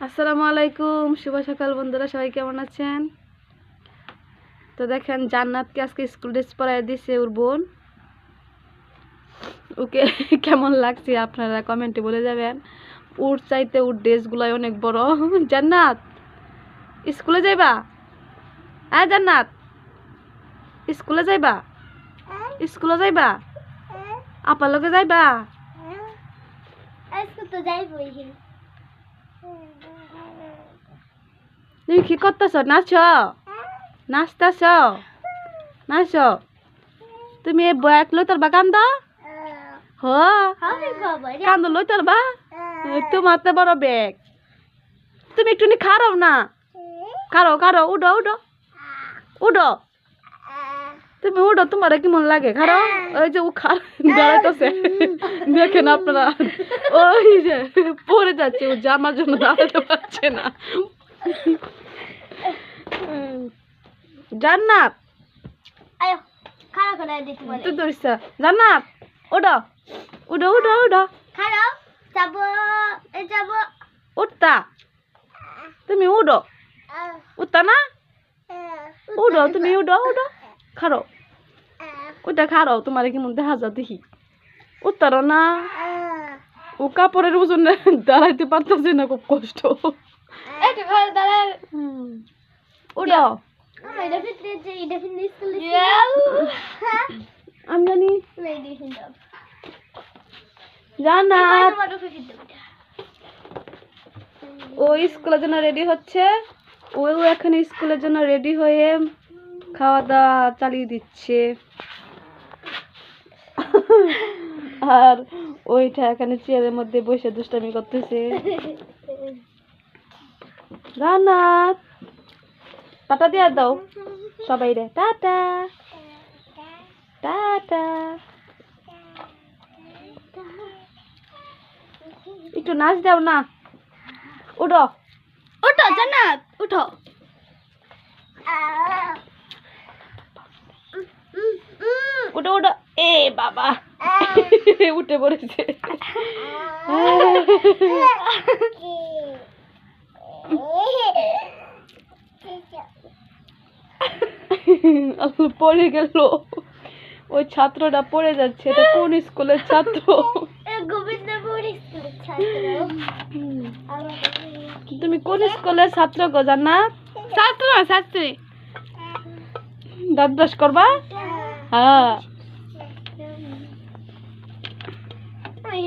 আসসালামু আলাইকুম শুভ সকাল বন্ধুরা সবাই কেমন আছেন? তো দেখেন জান্নাতকে আজকে স্কুল ড্রেস পরাই দিছে ওর বোন। ওকে কেমন লাগছে আপনারা কমেন্টে বলে যাবেন। ওর চাইতে ওর ড্রেসগুলাই অনেক বড়। জান্নাত স্কুলে যাইবা? হ্যাঁ জান্নাত স্কুলে যাইবা? স্কুলে যাইবা? আপার লগে যাইবা? তো যাইবই। তুমি কি করতেছ নাচ। নাচতেছ। নাচ। তুমি এই বয়াক লই বা কান্দ? হ। কান্দ লই তোর বা তোমার তো বড় ব্যাগ তুমি একটু নি খারাও না? খারো খারো, উডো উডো। উডো। তুমি উডো তোমার কি মন লাগে? খারো ওই যে ও খার দাঁড়াইতেছে দেখেন আপনারা। ওই যে পড়ে যাচ্ছে ও জামার জন্য দাঁড়াতে পারছে না। জান্নাত। তুই ধরিস যাব যাব। উঠতা। তুমি উডো উঠতা না? উডো তুমি উডো উডো খারো ওইটা খারো তোমার কেমন দেখা যা দেখি। উত্তর না ও কাপড়ের ওজনে দাঁড়াইতে পারতেছে না খুব কষ্ট। আমি জানি। ও স্কুলের জন্য রেডি হচ্ছে। ও এখানে স্কুলের জন্য রেডি হয়ে খাওয়া দাওয়া চালিয়ে দিচ্ছে। আর ওইটা এখানে চেয়ারের মধ্যে বসে দুষ্টামি করতেছে। রানাত টাটা দিয়ে দাও সবাই রে। টাটা। টাটা। একটু নাচ দাও না। উঠো। উঠো জান্নাত উঠো। উঠো উঠো। এ বাবা। উঠে পড়েছে। পড়ে গেল। ওই ছাত্রটা পড়ে যাচ্ছে এটা কোন স্কুলের ছাত্র? স্কুলের ছাত্র। তুমি কোন স্কুলের ছাত্র গো জানা ছাত্র ছাত্রী। দাঁত ব্রাশ করবা? হ্যাঁ। ওই